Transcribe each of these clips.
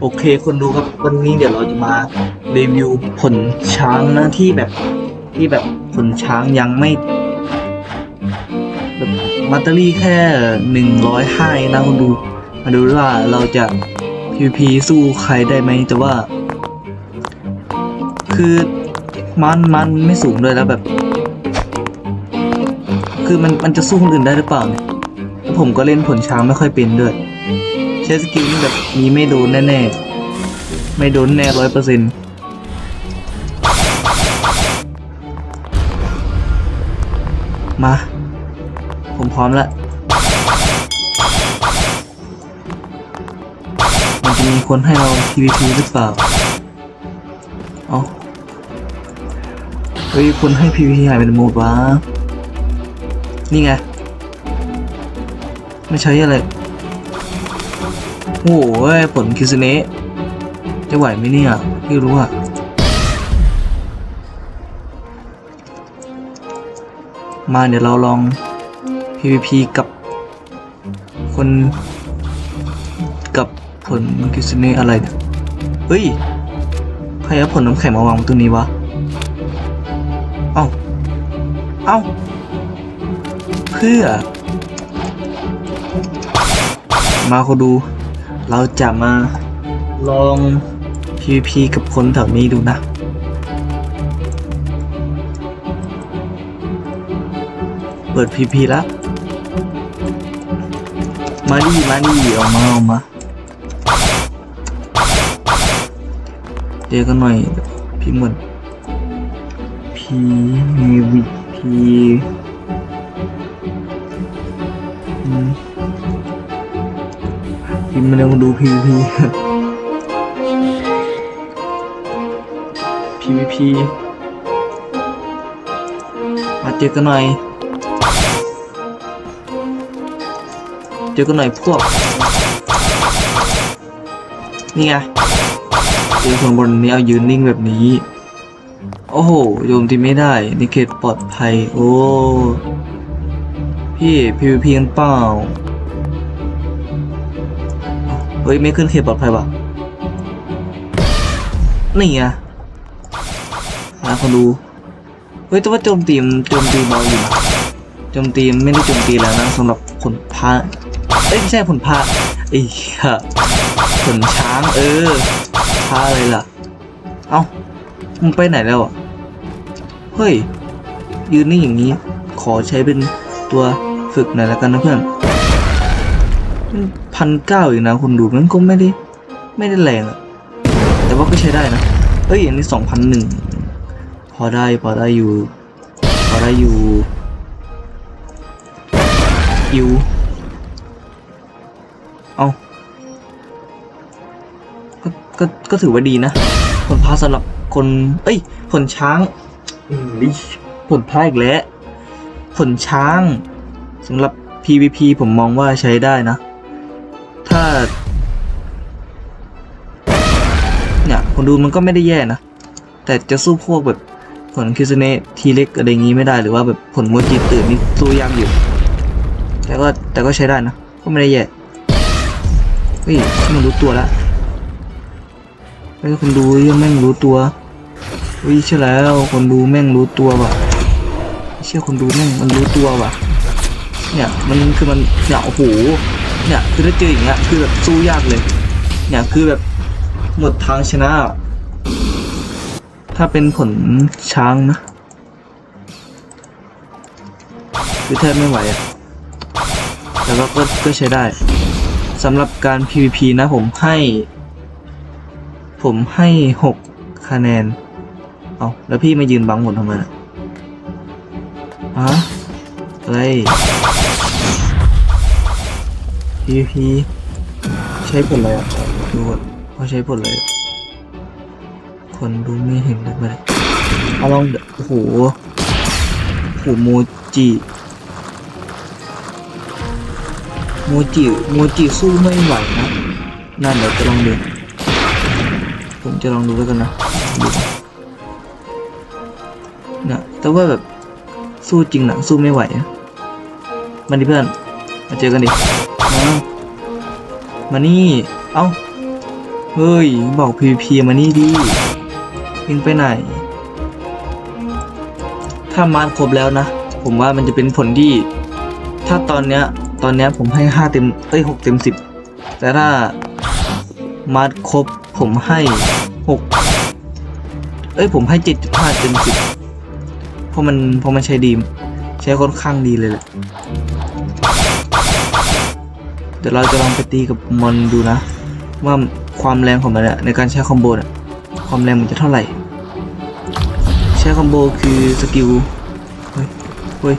โอเคคนดูครับวันนี้เดี๋ยวเราจะมารีวิวผลช้างนะที่แบบที่แบบผลช้างยังไม่แบบมัตเตอรี่แค่หนึ่งร้อยห้านะคนดูมาดูว่าเราจะ PVP สู้ใครได้ไหมแต่ว่า คือมันมันไม่สูงเลยแล้วแบบ คือมันมันจะสู้คนอื่นได้หรือเปล่าเนี่ยผมก็เล่นผลช้างไม่ค่อยเป็นด้วย ช้สกิลนี่แบบมีไม่โดนแน่ๆ ไม่โดนแน่ร้อยเปอร์เซ็นต์มา ผมพร้อมแล้วมันจะมีคนให้เรา PVP หรือเปล่า เอาเฮ้ยคนให้ PVP หายไปในหมดวะนี่ไง ไม่ใช่อะไร โอ้โหผลคิสเนะจะไหวไหมเนี่ยพี่รู้อะมาเดี๋ยวเราลอง PVP กับคนกับผลคิสเนะอะไรเนี่ยเฮ้ยใครเอาผลน้ำแข็งมาวางตรงนี้วะ เอ้า เอ้า เพื่อ มาเขาดู เราจะมาลอง PVP กับคนแถวนี้ดูนะ เปิด PVP แล้ว มาดีมาดีออกมาออกมาเจอกันหน่อยพี่เหมือน PVP อืม พิมพ์มาเร็วมาดู PVP PVP มาเจอกันหน่อย เจอกันหน่อยพวก นี่ไงเจอคนบนนี้เอายืนนิ่งแบบนี้ โอ้โห โยมที่ไม่ได้ในเขตปลอดภัย โอ้ พี่ PVP กันเปล่า เฮ้ย ไม่ขึ้นเขตปลอดภัยวะนี่ไงหาคนดู เฮ้ยแต่ว่าโจมตีมโจมตีเบาอยู่โจมตีไม่ได้โจมตีแล้วนะสำหรับผลพระเอ้ยไม่ใช่ผลพระไอ้เหี้ยผลช้างเออพระอะไรล่ะ เอ้ามึงไปไหนแล้วอะ เฮ้ย ยืนนี่อย่างนี้ ขอใช้เป็นตัวฝึกหน่อยแล้วกันนะเพื่อน พันเก้าอีกนะคุณดูมันก็ไม่ได้ ไม่ได้แรงอะแต่ว่าก็ใช้ได้นะเอ้ยอันนี้สองพันหนึ่งพอได้พอได้อยู่ พอได้อยู่อิวเอาก็ก็ก็ถือว่าดีนะ ผลพาสำหรับคน เอ้ย ผลช้างอืมอิ๊ยผลพาอีกแล้ว ผลช้างสำหรับ PVP ผมมองว่าใช้ได้นะ ถ้า เนี่ยคนดูมันก็ไม่ได้แย่นะ แต่จะสู้พวกแบบผลคิสเนทีเล็กอะไรอย่างงี้ไม่ได้หรือว่าแบบผลโมจิตื่นนี่สู้ยากอยู่ แต่ก็แต่ก็ใช้ได้นะ ก็ไม่ได้แย่เฮ้ยมันรู้ตัวแล้วเฮ้ยคนดูยังแม่งรู้ตัวเฮ้ยใช่แล้วคนดูแม่งรู้ตัวว่ะเชื่อคนดูแม่งมันรู้ตัวว่ะ เนี่ยมันคือมันเนี่ยโอ้โหเนี่ยคือถ้าเจออย่างเงี้ยคือแบบสู้ยากเลย เนี่ยคือแบบหมดทางชนะ ถ้าเป็นผลช้างนะคือแทบไม่ไหวอะแต่ว่าก็ก็ใช้ได้สำหรับการ PVP นะผมให้ ผมให้หกคะแนน เอาแล้วพี่มายืนบังผมทำไมล่ะฮะอะไร PVP ใช้ผลอะไรอะดูก่อนเขาใช้ผลอะไรคนดูไม่เห็นเลยไปเอาลองดูโอ้โหโอ้โหโมจิโมจิโมจิสู้ไม่ไหวนะนั่นเดี๋ยวจะลองดูผมจะลองดูแล้วกันนะนเนี่ยแต่ว่าแบบสู้จริงนะสู้ไม่ไหวนะมาดิเพื่อนมาเจอกันดิ มานี่ เอ้า เฮ้ย บอก PVP มานี่ดิยิงไปไหน ถ้ามาร์ครบแล้วนะ ผมว่ามันจะเป็นผลที่ถ้าตอนเนี้ย ตอนเนี้ยผมให้ห้าเต็ม เอ้ยหกเต็มสิบ แต่ถ้ามาร์ครบผมให้หกเอ้ย ผมให้เจ็ดจุดห้าเต็มสิบ เพราะมัน เพราะมันใช้ดีใช้ค่อนข้างดีเลยแหละ เดี๋ยวเราจะลองไปตีกับมอนดูนะ ว่าความแรงของมันในการใช้คอมโบอะความแรงมันจะเท่าไหร่ ใช้คอมโบคือสกิลเฮ้ยเฮ้ย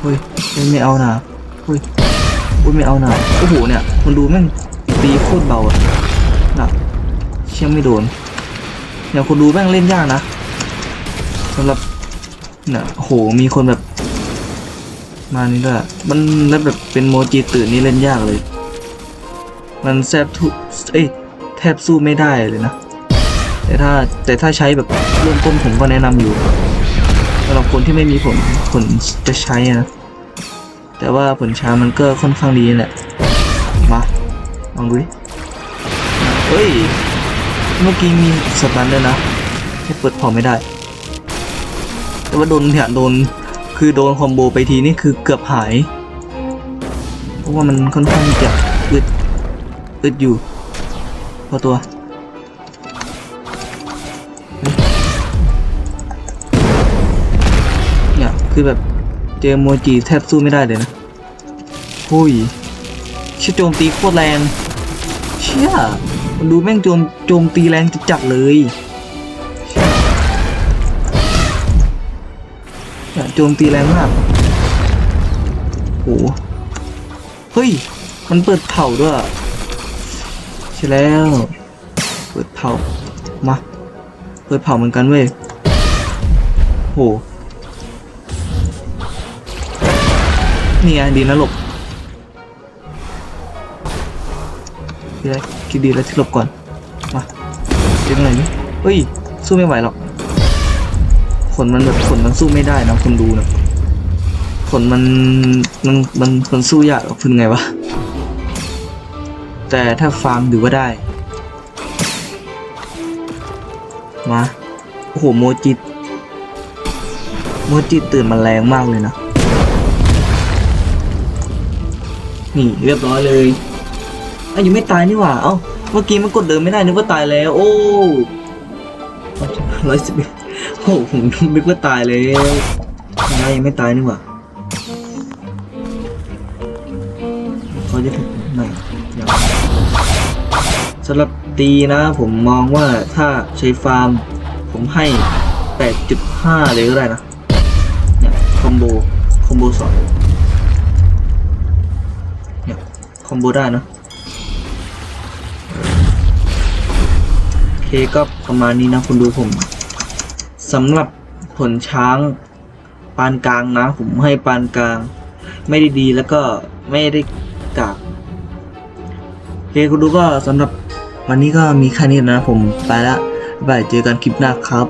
เฮ้ยไม่เอานาเฮ้ยโอ้ยไม่เอาหนาโอ้โหเนี่ยมันดูแม่งตีโคตรเบาอะหนักเชี่ยไม่โดนเนี่ยคนดูแม่งเล่นยากนะสำหรับเนี่ยโอ้โหมีคนแบบ มานี่ด้วยมันแล้วแบบเป็นโมจิตื่นนี่เล่นยากเลย มันแทบทุเอ้ยแทบสู้ไม่ได้เลยนะ แต่ถ้าแต่ถ้าใช้แบบเริ่มต้นผมก็แนะนำอยู่สำหรับคนที่ไม่มีผลผลจะใช้นะ แต่ว่าผลช้ามันก็ค่อนข้างดีแหละ มาลองดูดิเฮ้ย เมื่อกี้มีสตันด้วยนะแค่เปิดพอไม่ได้ แต่ว่าโดนเนี่ยโดน คือโดนคอมโบไปทีนี่คือเกือบหาย เพราะว่ามันค่อนข้างจะอึดอึดอยู่ พอตัวเนี่ยคือแบบเจอโมจิแทบสู้ไม่ได้เลยนะหุยเชี่ยโจมตีโคตรแรง เชี่ยมันดูแม่งโจมโจมตีแรงจัดๆเลย โจมตีแรงมากโหเฮ้ย มันเปิดเผาด้วยใช่แล้ว เปิดเผา มา เปิดเผาเหมือนกันเว้ยโหนี่ไงดีนะหลบดีแล้วคิดดีแล้วที่หลบก่อน มาเดี๋ยวหน่อยนี่เฮ้ย สู้ไม่ไหวหรอก นมันแบบขนมันสู้ไม่ได้นะคนดูนะขนมันมันมันมันสู้ยากหรอกคุณไงวะ แต่ถ้าฟาร์มถือว่าได้ มา โอ้โหโมจิโมจิตื่นมาแรงมากเลยนะ นี่เรียบร้อยเลยอะยังไม่ตายนี่หว่า เอ้า เมื่อกี้มันกดเดินไม่ได้นึกว่าตายแล้ว โอ้ร้อยสิบเอ็ด โอ้ผมนึกว่าตายแล้วยังไงยังไม่ตายนี่หว่าเขาจะถึงไหนยังสำหรับตีนะผมมองว่าถ้าใช้ฟาร์ม ผมให้ 8.5 เลยก็ได้นะ เนี่ยคอมโบ คอมโบสองเนี่ยคอมโบได้นะโอเคก็ประมาณนี้นะคุณดูผม สำหรับผลช้างปานกลางนะ ผมให้ปานกลาง ไม่ได้ดีแล้วก็ไม่ได้กากโอเคคุณดูก็สำหรับวันนี้ก็มีแค่นี้นะผมไปละบ๊ายบายเจอกันคลิปหน้าครับ